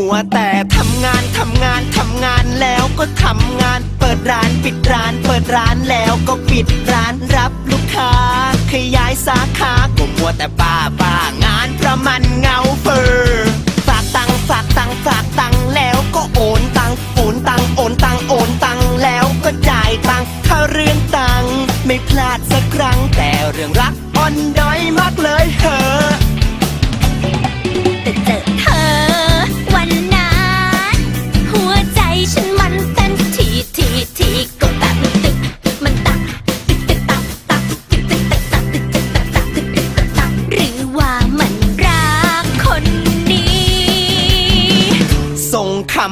ัวแต่ทำงานทำงานทำงานแล้วก็ทำงาน เปิดร้านปิดร้าน เปิดร้านแล้วก็ปิดร้านรับลูกค้า ขยายสาขาก็มัวแต่บ้าบ้างานเพราะมันเงาเฟอ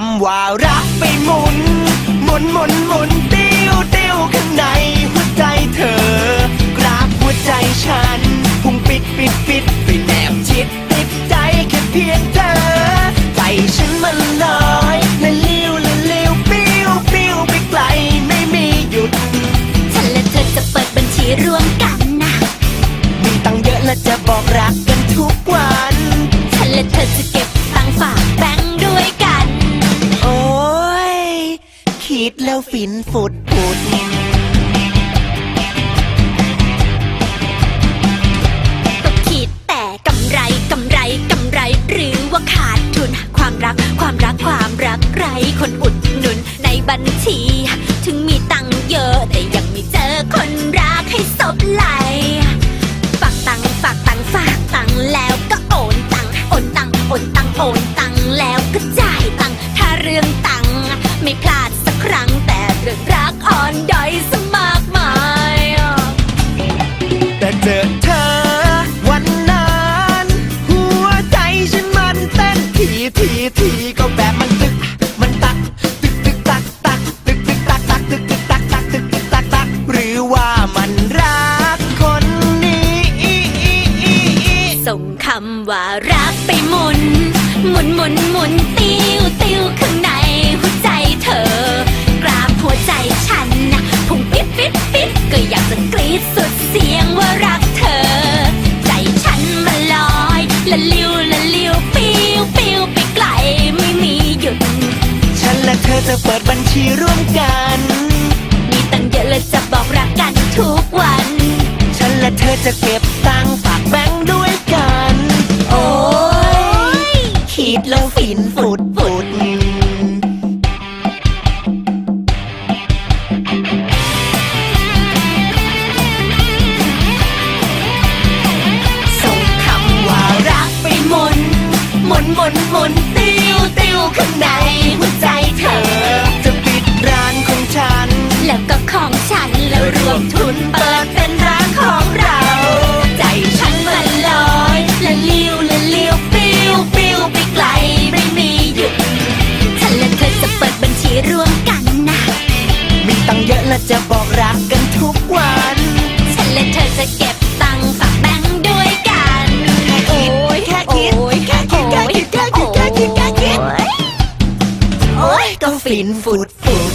ำว่ารักไปหมุน หมุนหมุนหมุนติ้วติ้วข้างในหัวใจเธอกราบหัวใจฉันพุ่งปิดปิดปิดไปแนบชิดติดใจแค่เพียงเธอ ใจฉันมันลอยละลิ้วละลิ้วปิ้วปิ้วไปไกลไม่มีหยุด ฉันและเธอจะเปิดบัญชีร่วมกันนะ มีตังค์เยอะและจะบอกรักกันทุกวัน ฉันและเธอจะ คิดแล้วฟินฝุดฝุดก็คิดแต่กำไรกำไรกำไร หรือว่าขาดทุน ความรักความรักความรักไรคนอุดหนุนในบัญชี ถึงมีตังค์เยอะแต่ยังไม่เจอคนรักให้สบไหล ส่งคำว่ารักไปหมุน หมุนหมุนหมุนติ้วติ้วข้างในหัวใจเธอกราบหัวใจฉันนะพุ่งปิดปิดปิดก็อยากจะกรีดสุดเสียงว่ารักเธอ ใจฉันมันลอยละลิ้วละลิ้วปิ้วปิ้วไปไกลไม่มีหยุด ฉันและเธอจะเปิดบัญชีร่วมกัน มีตังเยอะและจะบอกรักกันทุกวัน ฉันและเธอจะเก็บ ดแล้วฟินฝุดฝุดส่งคำว่ารักไปหมุนหมุนหมุนหมุนติ้วติ้วข้างในหัวใจเธอ จะปิดร้านของฉัน แล้วก็ของฉันแล้วรวมทุนเปิด จะบอกรักกันทุกวัน ฉันและเธอจะเก็บตังค์ฝากแบงค์ด้วยกันแค่คิดโอ้ยแค่คิดโอ้ยแค่คิดแค่คิดแค่คิดแค่คิดแค่คิดโอ้ยโอ้ยก็ฟินฝุดฝุด